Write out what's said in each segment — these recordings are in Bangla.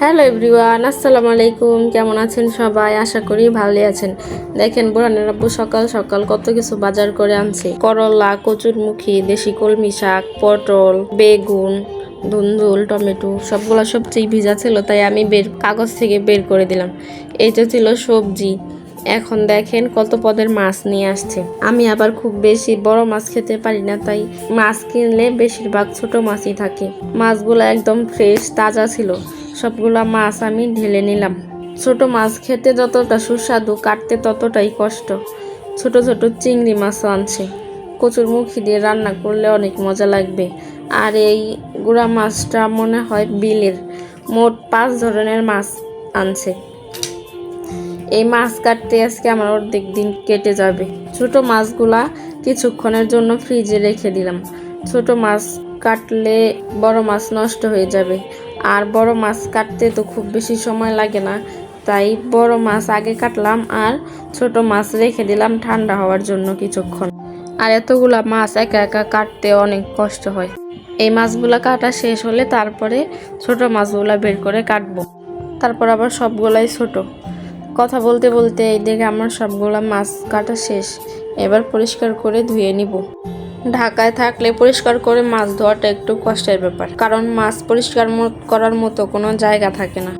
হ্যালো এভরিওয়ান, আসসালামু আলাইকুম। কেমন আছেন সবাই? আশা করি ভালোই আছেন। দেখেন বুড়ানের আব্বু সকাল সকাল কত কিছু বাজার করে আনছে। করলা, কচুরমুখী, দেশি কলমি শাক, পটল, বেগুন, ধুন্দুল, টমেটো, সবগুলো সবচেয়ে ভিজা ছিল, তাই আমি বের, কাগজ থেকে বের করে দিলাম। এইটা ছিল সবজি। এখন দেখেন কত পদের মাছ নিয়ে আসছে। আমি আবার খুব বেশি বড় মাছ খেতে পারি না, তাই মাছ কিনলে বেশিরভাগ ছোট মাছই থাকে। মাছগুলো একদম ফ্রেশ, তাজা ছিল। সবগুলা মাছ আমি ঢেলে নিলাম। ছোট মাছ খেতে যতটা সুস্বাদু, কাটতে ততটাই কষ্ট। ছোট ছোট চিংড়ি মাছও আনছে। কচুর মুখি দিয়ে রান্না করলে অনেক মজা লাগবে। আর এই গুড়া মাছটা মনে হয় বিলের। মোট পাঁচ ধরনের মাছ আনছে। এই মাছ কাটতে আজকে আমার অর্ধেক দিন কেটে যাবে। ছোট মাছগুলা কিছুক্ষণের জন্য ফ্রিজে রেখে দিলাম। ছোট মাছ কাটলে বড় মাছ নষ্ট হয়ে যাবে। আর বড় মাছ কাটতে তো খুব বেশি সময় লাগে না। তাই বড় মাছ আগে কাটলাম আর ছোট মাছ রেখে দিলাম ঠান্ডা হওয়ার জন্য কিছুক্ষণ। আর এতগুলা মাছ একা একা কাটতে অনেক কষ্ট হয়। এই মাছগুলা কাটা শেষ হলে তারপরে ছোট মাছগুলা বের করে কাটবো। তারপর আবার সবগুলাই ছোট। কথা বলতে বলতে এই দিকে আমার সবগুলা মাছ কাটা শেষ। এবার পরিষ্কার করে ধুয়ে নিব। ঢাকায় থাকলে পরিষ্কার করে মাছ ধোয়াটা একটু কষ্টের ব্যাপার, কারণ মাছ পরিষ্কার করার মতো কোনো জায়গা থাকে না।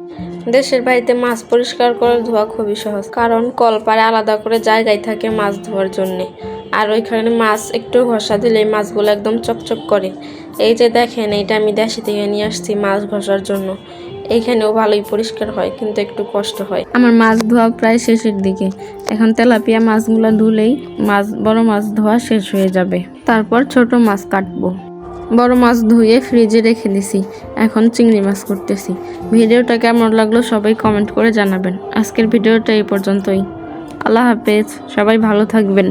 দেশের বাড়িতে মাছ পরিষ্কার করে ধোয়া খুবই সহজ, কারণ কলপারে আলাদা করে জায়গায় থাকে মাছ ধোয়ার জন্যে। আর ওইখানে মাছ একটু ঘষা দিলে মাছগুলো একদম চকচক করে। এই যে দেখেন, এইটা আমি দেশে থেকে নিয়ে আসছি মাছ ঘষার জন্য। এইখানেও ভালোই পরিষ্কার হয়, কিন্তু একটু কষ্ট হয়। আমার মাছ ধোয়া প্রায় শেষের দিকে। এখন তেলাপিয়া মাছগুলো ধুলেই মাছ, বড় মাছ ধোয়া শেষ হয়ে যাবে। তারপর ছোট মাছ কাটবো। বড় মাছ ধুয়ে ফ্রিজে রেখে দিছি। এখন চিংড়ি মাছ করতেছি। ভিডিওটা কেমন লাগল সবাই কমেন্ট করে জানাবেন। আজকের ভিডিওটা এই পর্যন্তই। আল্লাহ হাফেজ। সবাই ভালো থাকবেন।